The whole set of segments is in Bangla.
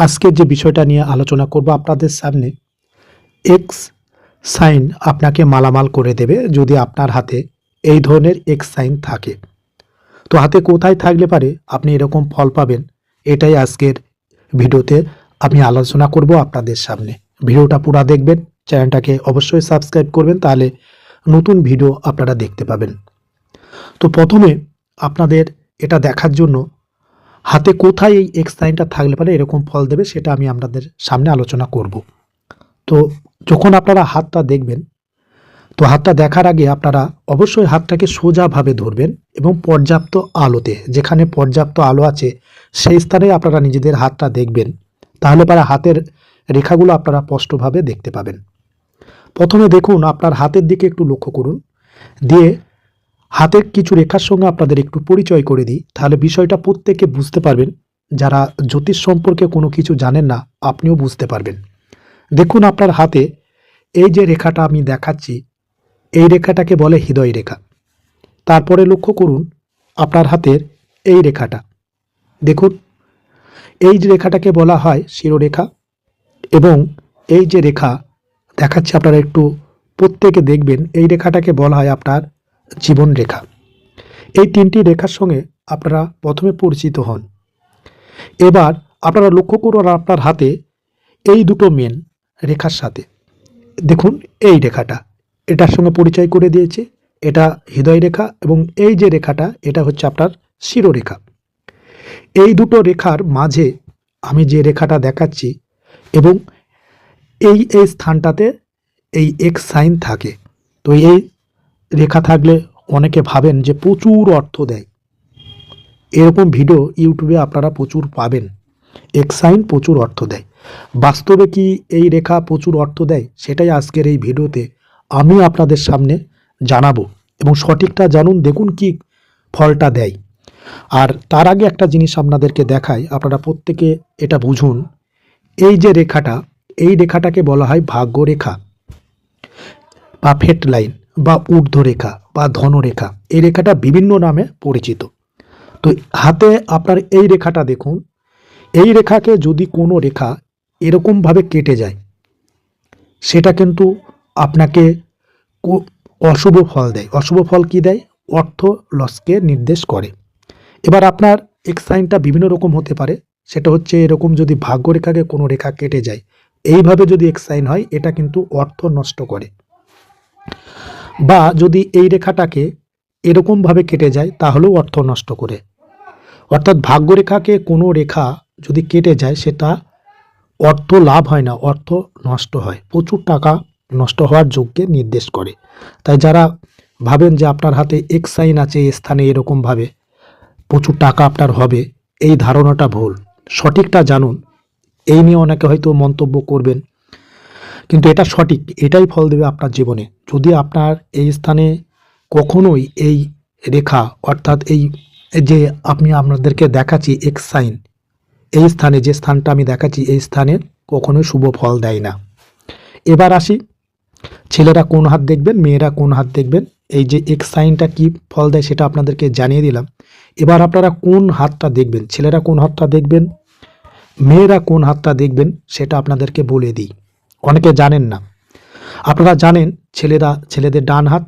আজকের যে বিষয়টা নিয়ে আলোচনা করব আপনাদের সামনে এক্স সাইন আপনাকে মালামাল করে দেবে যদি আপনার হাতে এই ধরনের এক্স সাইন থাকে। তো হাতে কোথায় থাকলে পারে? আপনি এরকম ফল পাবেন। এটাই আজকের ভিডিওতে আমি আলোচনা করব আপনাদের সামনে। ভিডিওটা পুরা দেখবেন, চ্যানেলটাকে অবশ্যই সাবস্ক্রাইব করবেন, তাহলে নতুন ভিডিও আপনারা দেখতে পাবেন। তো প্রথমে আপনাদের এটা দেখার জন্য হাতে কোথায় এই এক্স সাইনটা থাকলে পারে এরকম ফল দেবে সেটা আমি আপনাদের সামনে আলোচনা করব। তো যখন আপনারা হাতটা দেখবেন, তো হাতটা দেখার আগে আপনারা অবশ্যই হাতটাকে সোজাভাবে ধরবেন এবং পর্যাপ্ত আলোতে, যেখানে পর্যাপ্ত আলো আছে সেই স্থানে আপনারা নিজেদের হাতটা দেখবেন। তাহলে পারে হাতের রেখাগুলো আপনারা স্পষ্টভাবে দেখতে পাবেন। প্রথমে দেখুন, আপনার হাতের দিকে একটু লক্ষ্য করুন। দিয়ে হাতের কিছু রেখার সঙ্গে আপনাদের একটু পরিচয় করে দিই। তাহলে বিষয়টা প্রত্যেকে বুঝতে পারবেন। যারা জ্যোতিষ সম্পর্কে কোনো কিছু জানেন না, আপনিও বুঝতে পারবেন। দেখুন আপনার হাতে এই যে রেখাটা আমি দেখাচ্ছি, এই রেখাটাকে বলে হৃদয় রেখা। তারপরে লক্ষ্য করুন, আপনার হাতের এই রেখাটা। দেখুন, এই যে রেখাটাকে বলা হয় শিরোরেখা এবং এই যে রেখা দেখাচ্ছি আপনারা একটু, প্রত্যেকে দেখবেন, এই রেখাটাকে বলা হয় আপনার জীবন রেখা এই তিনটি রেখার সঙ্গে আপনারা প্রথমে পরিচিত হন। এবার আপনারা লক্ষ্য করুন আপনার হাতে এই দুটো মেন রেখার সাথে। দেখুন এই রেখাটা, এটার সঙ্গে পরিচয় করে দিয়েছে। এটা হৃদয় রেখা এবং এই যে রেখাটা, এটা হচ্ছে আপনার শিরোরেখা। এই দুটো রেখার মাঝে আমি যে রেখাটা দেখাচ্ছি এবং এই এই স্থানটাতে এই এক্স সাইন থাকে। তো এই রেখা থাকলে অনেকে ভাবেন যে প্রচুর অর্থ দেয়। এরকম ভিডিও ইউটিউবে আপনারা প্রচুর পাবেন। এক্স সাইন প্রচুর অর্থ দেয়। বাস্তবে কি এই রেখা প্রচুর অর্থ দেয়? সেটাই আজকের এই ভিডিওতে আমি আপনাদের সামনে জানাব এবং সঠিকটা জানুন, দেখুন কি ফলটা দেয়। আর তার আগে একটা জিনিস আপনাদেরকে দেখাই, আপনারা প্রত্যেকে এটা বুঝুন। এই যে রেখাটা, এই রেখাটাকে বলা হয় ভাগ্যরেখা বা ফেট লাইন বা ঊর্ধ্বরেখা বা ধনরেখা, এই রেখাটা বিভিন্ন নামে পরিচিত। তো হাতে আপনার এই রেখাটা দেখুন, এই রেখাকে যদি কোনো রেখা এরকমভাবে কেটে যায়, সেটা কিন্তু আপনাকে অশুভ ফল দেয়। অশুভ ফল কি দেয়? অর্থ লসকে নির্দেশ করে। এবার আপনার এক্স সাইনটা বিভিন্ন রকম হতে পারে, সেটা হচ্ছে এরকম যদি ভাগ্যরেখাকে কোনো রেখা কেটে যায়, এইভাবে যদি এক্স সাইন হয়, এটা কিন্তু অর্থ নষ্ট করে। বা যদি এই রেখাটাকে এরকমভাবে কেটে যায়, তাহলেও অর্থ নষ্ট করে। অর্থাৎ ভাগ্যরেখাকে কোনো রেখা যদি কেটে যায়, সেটা অর্থ লাভ হয় না, অর্থ নষ্ট হয়। প্রচুর টাকা নষ্ট হওয়ার যোগকে নির্দেশ করে। তাই যারা ভাবেন যে আপনার হাতে এক্স সাইন আছে স্থানে এরকমভাবে প্রচুর টাকা আপনার হবে, এই ধারণাটা ভুল। সঠিকটা জানুন। এই নিয়ে অনেকে হয়তো মন্তব্য করবেন কিন্তু এটা সঠিক, এটাই ফল দেবে আপনার জীবনে। যদি আপনার এই স্থানে কখনোই এই রেখা, অর্থাৎ এই যে আমি আপনাদেরকে দেখাচ্ছি এক্স সাইন এই স্থানে যে স্থানটা আমি দেখাচ্ছি, এই স্থানে কখনোই শুভ ফল দেয় না। এবার আসি, ছেলেরা কোন হাত দেখবেন, মেয়েরা কোন হাত দেখবেন, এই যে এক্স সাইনটা কি ফল দেয় সেটা আপনাদেরকে জানিয়ে দিলাম। এবার আপনারা কোন হাতটা দেখবেন, ছেলেরা কোন হাতটা দেখবেন, মেয়েরা কোন হাতটা দেখবেন, সেটা আপনাদেরকে বলে দিই। অনেকে জানেন না। আপনারা জানেন ছেলেরা, ছেলেদের ডান হাত,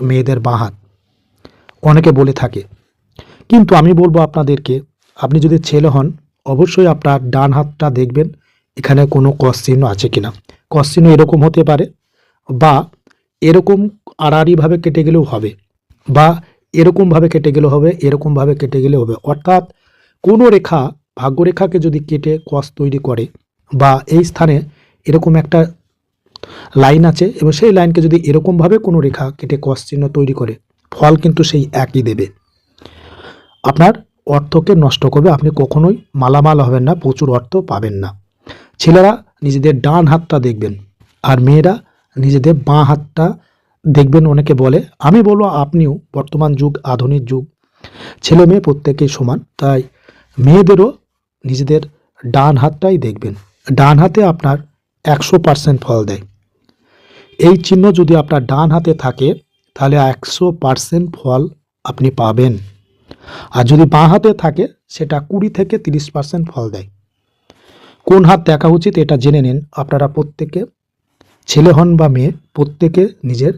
মেয়েদের বাঁ হাত। অনেকে বলে থাকে। কিন্তু আমি বলব আপনাদেরকে, আপনি যদি ছেলে হন, অবশ্যই আপনার ডান হাতটা দেখবেন, এখানে কোনো কস চিহ্ন আছে কিনা। কস চিহ্ন এরকম হতে পারে বা এরকম আড়াআড়িভাবে কেটে গেলেও হবে বা এরকমভাবে কেটে গেলেও হবে, এরকমভাবে কেটে গেলেও হবে। অর্থাৎ কোনো রেখা, ভাগ্যরেখাকে যদি কেটে কস তৈরি করে বা এই স্থানে এরকম একটা লাইন আছে এবং সেই লাইনকে যদি এরকমভাবে কোনো রেখা কেটে কস চিহ্ন তৈরি করে, ফল কিন্তু সেই একই দেবে। আপনার অর্থকে নষ্ট করবে, আপনি কখনোই মালামাল হবেন না, প্রচুর অর্থ পাবেন না। ছেলেরা নিজেদের ডান হাতটা দেখবেন আর মেয়েরা নিজেদের বাঁ হাতটা দেখবেন, অনেকে বলে, আমি বলব আপনিও, বর্তমান যুগ, আধুনিক যুগ। ছেলে মেয়ে প্রত্যেকেই সমান। তাই মেয়েদেরও নিজেদের ডান হাতটাই দেখবেন। ডান হাতে আপনার একশো পার্সেন্ট ফল দেয়। এই চিহ্ন যদি আপনার ডান হাতে থাকে, তাহলে একশো পার্সেন্ট ফল আপনি পাবেন। আর যদি বাঁ হাতে থাকে, সেটা কুড়ি থেকে তিরিশ পার্সেন্ট ফল দেয়। কোন হাত দেখা উচিত এটা জেনে নিন। আপনারা প্রত্যেকে, ছেলে হন বা মেয়ে, প্রত্যেকে নিজের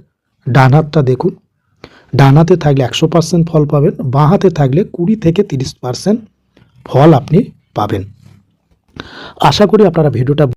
ডান হাতটা দেখুন। ডান হাতে থাকলে একশো পার্সেন্ট ফল পাবেন, বাঁ হাতে থাকলে কুড়ি থেকে তিরিশ পার্সেন্ট ফল আপনি পাবেন। আশা করি আপনারা ভিডিওটা